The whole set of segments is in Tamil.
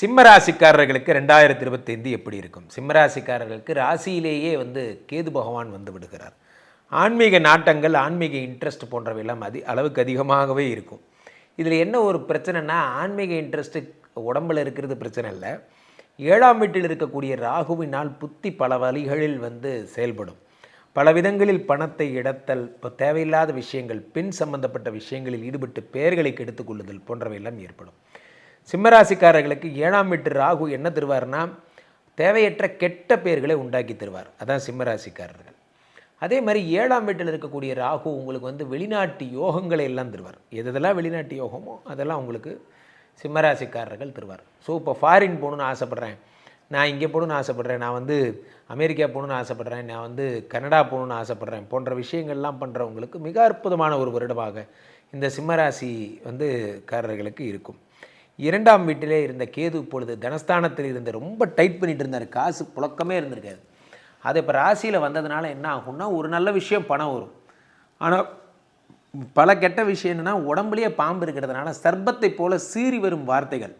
சிம்மராசிக்காரர்களுக்கு ரெண்டாயிரத்தி இருபத்தைந்து எப்படி இருக்கும்? சிம்மராசிக்காரர்களுக்கு ராசியிலேயே வந்து கேது பகவான் வந்து விடுகிறார். ஆன்மீக நாட்டங்கள் ஆன்மீக இன்ட்ரெஸ்ட் போன்றவையெல்லாம் அதி அளவுக்கு அதிகமாகவே இருக்கும். இதில் என்ன ஒரு பிரச்சனைனா ஆன்மீக இன்ட்ரெஸ்ட்டு உடம்பில் இருக்கிறது பிரச்சனை இல்லை. ஏழாம் வீட்டில் இருக்கக்கூடிய ராகுவினால் புத்தி பல வழிகளில் வந்து செயல்படும். பல விதங்களில் பணத்தை இடத்தல் இப்போ தேவையில்லாத விஷயங்கள் பின் சம்பந்தப்பட்ட விஷயங்களில் ஈடுபட்டு பெயர்களை கெடுத்துக் கொள்ளுதல் போன்றவையெல்லாம் ஏற்படும். சிம்மராசிக்காரர்களுக்கு ஏழாம் வீட்டு ராகு என்ன தருவார்னா தேவையற்ற கெட்ட பெயர்களை உண்டாக்கி தருவார். அதான் சிம்மராசிக்காரர்கள். அதே மாதிரி ஏழாம் வீட்டில் இருக்கக்கூடிய ராகு உங்களுக்கு வந்து வெளிநாட்டு யோகங்களை எல்லாம் தருவார். எதெல்லாம் வெளிநாட்டு யோகமோ அதெல்லாம் உங்களுக்கு சிம்மராசிக்காரர்கள் தருவார். ஸோ இப்போ ஃபாரின் போகணுன்னு ஆசைப்பட்றேன். நான் இங்கே போகணுன்னு ஆசைப்பட்றேன். நான் வந்து அமெரிக்கா போகணுன்னு ஆசைப்பட்றேன். நான் வந்து கனடா போகணுன்னு ஆசைப்பட்றேன். போன்ற விஷயங்கள்லாம் பண்ணுறவங்களுக்கு மிக அற்புதமான ஒரு வருடமாக இந்த சிம்மராசி வந்து காரர்களுக்கு இருக்கும். இரண்டாம் வீட்டிலே இருந்த கேது இப்பொழுது தனஸ்தானத்தில் இருந்த ரொம்ப டைட் பண்ணிகிட்டு இருந்தார். காசு புழக்கமே இருந்திருக்காது. அது இப்போ ராசியில் வந்ததுனால என்ன ஆகும்னா ஒரு நல்ல விஷயம் பணம் வரும். ஆனால் பல கெட்ட விஷயம் என்னென்னா உடம்புலேயே பாம்பு இருக்கிறதுனால சர்பத்தை போல சீறி வரும் வார்த்தைகள்.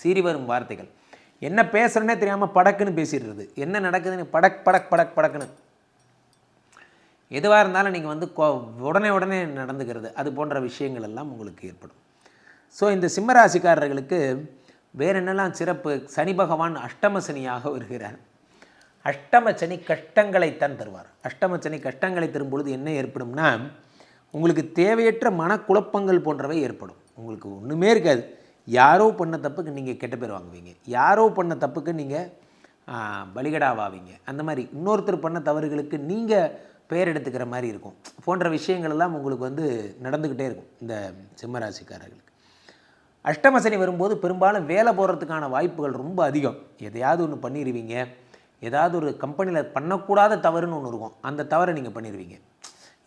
சீறி வரும் வார்த்தைகள். என்ன பேசுகிறேன்னே தெரியாமல் படக்குன்னு பேசிடுறது என்ன நடக்குதுன்னு படக் படக் படக் படக்குன்னு. எதுவாக இருந்தாலும் நீங்கள் வந்து கோ உடனே உடனே நடந்துக்கிறது. அது போன்ற விஷயங்கள் எல்லாம் உங்களுக்கு ஏற்படும். ஸோ இந்த சிம்மராசிக்காரர்களுக்கு வேற என்னெல்லாம் சிறப்பு? சனி பகவான் அஷ்டம சனியாக வருகிறார். அஷ்டம சனி கஷ்டங்களைத்தான் தருவார். அஷ்டம சனி கஷ்டங்களை தரும் பொழுது என்ன ஏற்படும்னா உங்களுக்கு தேவையற்ற மனக்குழப்பங்கள் போன்றவை ஏற்படும். உங்களுக்கு ஒன்றுமே இருக்காது. யாரோ பண்ண தப்புக்கு நீங்கள் கெட்ட பேர் வாங்குவீங்க. யாரோ பண்ண தப்புக்கு நீங்கள் பலிகடாவாவீங்க. அந்த மாதிரி இன்னொருத்தர் பண்ண தவறுகளுக்கு நீங்கள் பெயர் எடுத்துக்கிற மாதிரி இருக்கும். போன்ற விஷயங்கள் எல்லாம் உங்களுக்கு வந்து நடந்துக்கிட்டே இருக்கும் இந்த சிம்மராசிக்காரர்களுக்கு. அஷ்டம சனி வரும்போது பெரும்பாலும் வேலை போடுறதுக்கான வாய்ப்புகள் ரொம்ப அதிகம். எதையாவது ஒன்று பண்ணிடுவீங்க ஏதாவது ஒரு கம்பெனியில் பண்ணக்கூடாத தவறுன்னு ஒன்று இருக்கும். அந்த தவறை நீங்கள் பண்ணிடுவீங்க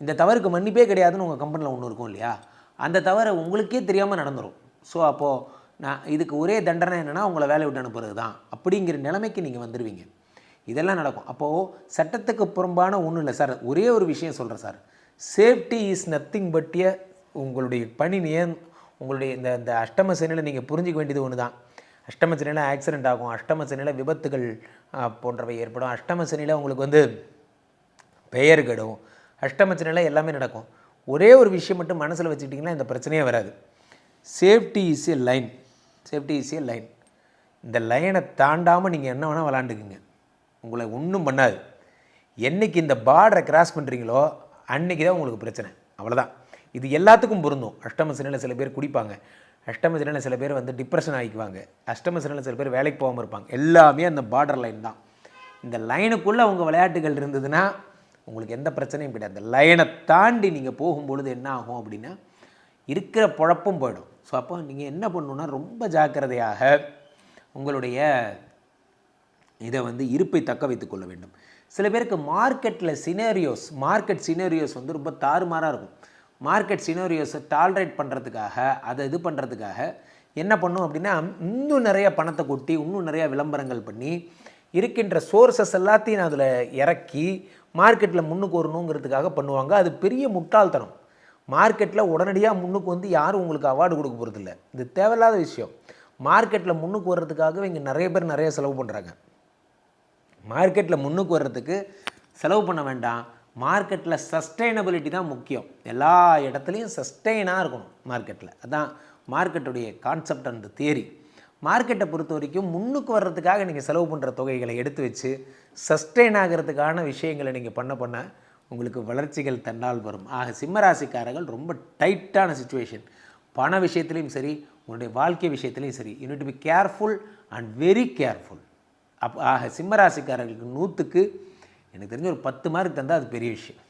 இந்த தவறுக்கு மன்னிப்பே கிடையாதுன்னு உங்கள் கம்பெனியில் ஒன்று இருக்கும் இல்லையா? அந்த தவறை உங்களுக்கே தெரியாமல் நடந்துடும் ஸோ அப்போது நான் இதுக்கு ஒரே தண்டனை என்னென்னா உங்களை வேலை விட்டு அனுப்புறது தான் அப்படிங்கிற நிலைமைக்கு நீங்கள் வந்துடுவீங்க இதெல்லாம் நடக்கும். அப்போது சட்டத்துக்கு புறம்பான ஒன்றும் இல்லை சார். ஒரே ஒரு விஷயம் சொல்கிறேன் சார். சேஃப்டி இஸ் நத்திங் பட்டிய உங்களுடைய பணி நியம் உங்களுடைய இந்த இந்த அஷ்டம சனியில் நீங்கள் புரிஞ்சிக்க வேண்டியது ஒன்று தான் அஷ்டம சனியில் ஆக்சிடென்ட் ஆகும். அஷ்டம சனியில் விபத்துகள் போன்றவை ஏற்படும். அஷ்டம சனியில் உங்களுக்கு வந்து பெயர் கெடும். அஷ்டம சனியில் எல்லாமே நடக்கும். ஒரே ஒரு விஷயம் மட்டும் மனசில் வச்சுக்கிட்டிங்கன்னா இந்த பிரச்சனையே வராது. Safety is a line safety is a line இந்த லைனை தாண்டாமல் நீங்கள் என்ன வேணால் விளாண்டுக்குங்க. உங்களை ஒன்றும் பண்ணாது. என்னைக்கு இந்த பார்டரை கிராஸ் பண்ணுறீங்களோ அன்னைக்கு தான் உங்களுக்கு பிரச்சனை. அவ்வளோதான் இது எல்லாத்துக்கும் பொருந்தும். அஷ்டம சனியில் சில பேர் குடிப்பாங்க. அஷ்டம சனியில் சில பேர் வந்து டிப்ரெஷன் ஆகிக்குவாங்க அஷ்டம சனியில் சில பேர் வேலைக்கு போகாமல் இருப்பாங்க. எல்லாமே அந்த பார்டர் லைன் தான். இந்த லைனுக்குள்ளே அவங்க விளையாட்டுகள் இருந்ததுன்னா உங்களுக்கு எந்த பிரச்சனையும் கிடையாது. அந்த லைனை தாண்டி நீங்கள் போகும்பொழுது என்ன ஆகும் அப்படின்னா இருக்கிற குழப்பம் போயிடும். ஸோ அப்போ நீங்கள் என்ன பண்ணணுன்னா ரொம்ப ஜாக்கிரதையாக உங்களுடைய இதை வந்து இருப்பை தக்க வைத்துக் கொள்ள வேண்டும். சில பேருக்கு மார்க்கெட்டில் சினேரியோஸ் மார்க்கெட் சினேரியோஸ் வந்து ரொம்ப தாறுமாறாக இருக்கும். மார்க்கெட் சினோரியோஸை டாலரேட் பண்ணுறதுக்காக அதை இது பண்ணுறதுக்காக என்ன பண்ணும் அப்படின்னா இன்னும் நிறைய பணத்தை கொட்டி இன்னும் நிறையா விளம்பரங்கள் பண்ணி இருக்கின்ற சோர்சஸ் எல்லாத்தையும் அதில் இறக்கி மார்க்கெட்டில் முன்னுக்கு வரணுங்கிறதுக்காக பண்ணுவாங்க. அது பெரிய முட்டாள்தனம். மார்க்கெட்டில் உடனடியாக முன்னுக்கு வந்து யாரும் உங்களுக்கு அவார்டு கொடுக்க போகிறதில்ல இது தேவையில்லாத விஷயம். மார்க்கெட்டில் முன்னுக்கு வர்றதுக்காகவே இங்கே நிறைய பேர் நிறைய செலவு பண்ணுறாங்க மார்க்கெட்டில் முன்னுக்கு வர்றதுக்கு செலவு பண்ண வேண்டாம். மார்க்கெட்டில் சஸ்டைனபிலிட்டி தான் முக்கியம். எல்லா இடத்துலையும் சஸ்டெயினாக இருக்கணும் மார்க்கெட்டில் அதான் மார்க்கெட்டுடைய கான்செப்ட் அந்த தியரி மார்க்கெட்டை பொறுத்த வரைக்கும் முன்னுக்கு வர்றதுக்காக நீங்கள் செலவு பண்ணுற தொகைகளை எடுத்து வச்சு சஸ்டெயின் ஆகிறதுக்கான விஷயங்களை நீங்கள் பண்ண பண்ண உங்களுக்கு வளர்ச்சிகள் தன்னால் வரும். ஆக சிம்மராசிக்காரர்கள் ரொம்ப டைட்டான சுச்சுவேஷன் பண விஷயத்துலையும் சரி உங்களுடைய வாழ்க்கை விஷயத்துலையும் சரி you to be careful and very careful அப் ஆக சிம்மராசிக்காரர்களுக்கு நூற்றுக்கு எனக்கு தெரிஞ்ச ஒரு பத்து மார்க் தந்தால் அது பெரிய விஷயம்.